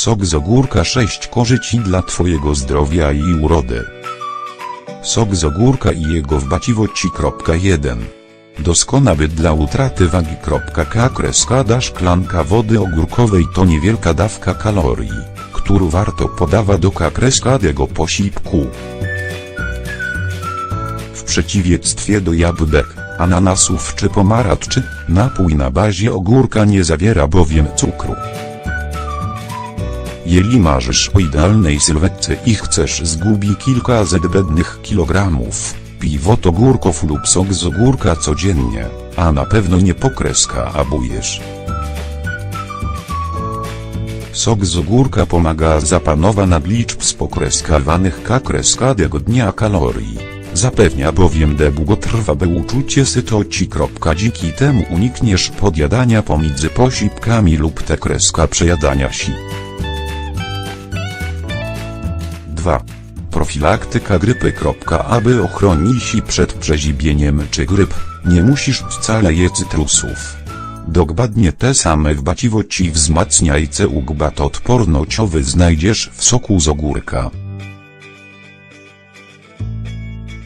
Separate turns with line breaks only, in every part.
Sok z ogórka 6 korzyści dla Twojego zdrowia i urody. Sok z ogórka i jego wbaciwoci.1 Doskonały dla utraty wagi. K kreska szklanka wody ogórkowej to niewielka dawka kalorii, którą warto podawać do kreskanego posiłku. W przeciwieństwie do jabłek, ananasów czy pomarańczy, napój na bazie ogórka nie zawiera bowiem cukru. Jeżeli marzysz o idealnej sylwetce i chcesz zgubić kilka zbędnych kilogramów, pij wód ogórków lub sok z ogórka codziennie, a na pewno nie pokreska abujesz. Sok z ogórka pomaga zapanować nad liczb spokreskawanych kakreskanego dnia kalorii. Zapewnia bowiem długotrwałe uczucie sytoci. Dzięki temu unikniesz podjadania pomiędzy posiłkami lub te kreska przejadania si. 2. Profilaktyka grypy. Aby ochronić się przed przeziębieniem czy gryp, nie musisz wcale jeść cytrusów. Dokładnie te same wbaciwoci wzmacniajce ugbat odpornościowy znajdziesz w soku z ogórka.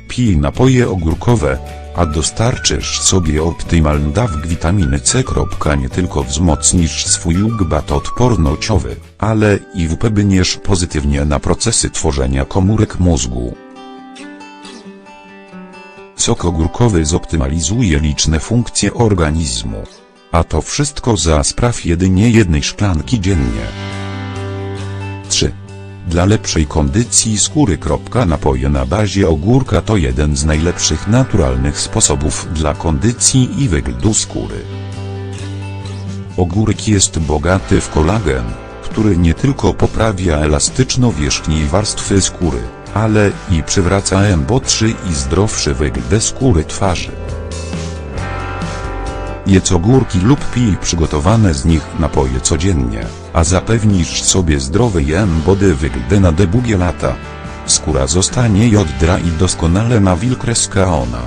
Pij napoje ogórkowe, a dostarczysz sobie optymalny dawk witaminy C. Nie tylko wzmocnisz swój ugbat odpornościowy, ale i wpłyniesz pozytywnie na procesy tworzenia komórek mózgu. Sok ogórkowy zoptymalizuje liczne funkcje organizmu. A to wszystko za spraw jedynie jednej szklanki dziennie. 3. Dla lepszej kondycji skóry. Napoje na bazie ogórka to jeden z najlepszych naturalnych sposobów dla kondycji i wyglądu skóry. Ogórek jest bogaty w kolagen, który nie tylko poprawia elastyczno-wierzchniej warstwy skóry, ale i przywraca embotrzy i zdrowszy wygląd skóry twarzy. Jedz ogórki lub pij przygotowane z nich napoje codziennie, a zapewnisz sobie zdrowy embody wygląd na długie lata. Skóra zostanie jodra i doskonale nawilkreska ona.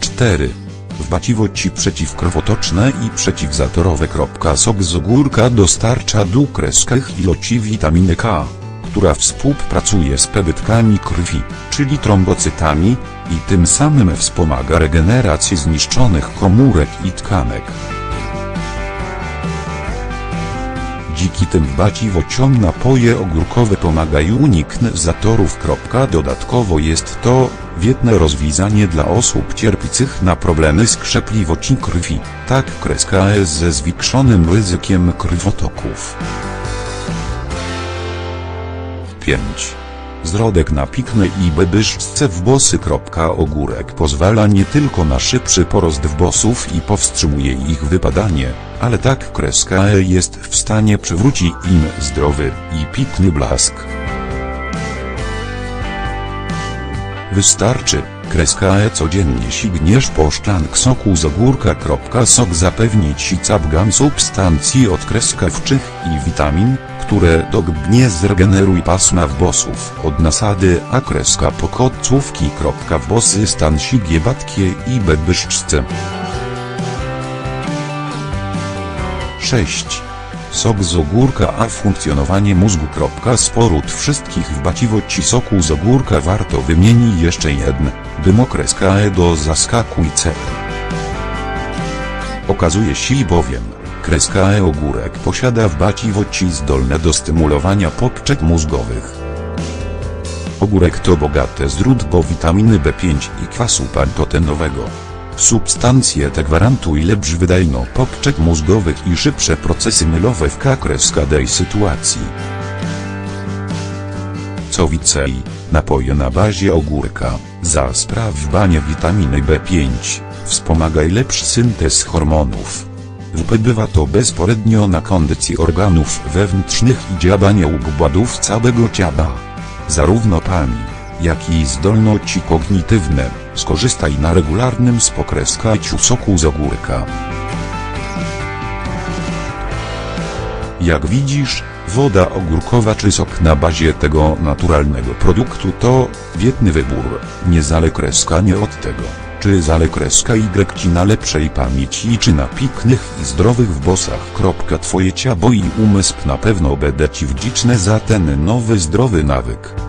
4. Wbaciwo ci przeciwkrwotoczne i przeciwzatorowe. Sok z ogórka dostarcza dwukreskich ilości witaminy K, która współpracuje z pebytkami krwi, czyli trombocytami, i tym samym wspomaga regenerację zniszczonych komórek i tkanek. Dziki tym baciwociom napoje ogórkowe pomagają uniknąć zatorów. Dodatkowo jest to wietne rozwiązanie dla osób cierpiących na problemy z krzepliwości krwi, tak kreska jest ze zwiększonym ryzykiem krwotoków. 5. Zrodek na pikne i bebyszczce w bosy. Ogórek pozwala nie tylko na szybszy porost wbosów i powstrzymuje ich wypadanie, ale tak kreska E jest w stanie przywrócić im zdrowy i pikny blask. Wystarczy, kreska E codziennie signiesz po szklank soku z ogórka. Sok zapewni ci capgam substancji odkreskawczych i witamin, które dogbnie zregeneruj pasma wbosów od nasady a kreska pokotcówki. Wbosy stan sigie batkie i bebyszczce. 6. Sok z ogórka a funkcjonowanie mózgu. Sporód wszystkich wbaciwoci soku z ogórka warto wymienić jeszcze jedne, dymokreska e do zaskakuj C. Okazuje się bowiem, kreska e ogórek posiada wbaciwoci zdolne do stymulowania popczek mózgowych. Ogórek to bogate źródło witaminy B5 i kwasu pantotenowego. Substancje te gwarantują lepszy wydajno popczek mózgowych i szybsze procesy mylowe w kakreskanej sytuacji. Co więcej, napoje na bazie ogórka, za sprawowanie witaminy B5, wspomaga lepszy syntez hormonów. Wpływa to bezporednio na kondycję organów wewnętrznych i działanie układów całego ciała. Zarówno pani, jak i zdolności kognitywne, skorzystaj na regularnym spokreskaniu soku z ogórka. Jak widzisz, woda ogórkowa czy sok na bazie tego naturalnego produktu to, wietny wybór, kreskanie od tego, czy zale Y ci na lepszej pamięci czy na piknych i zdrowych w bosach. Twoje ciało i umysł na pewno będę ci wdzięczne za ten nowy zdrowy nawyk.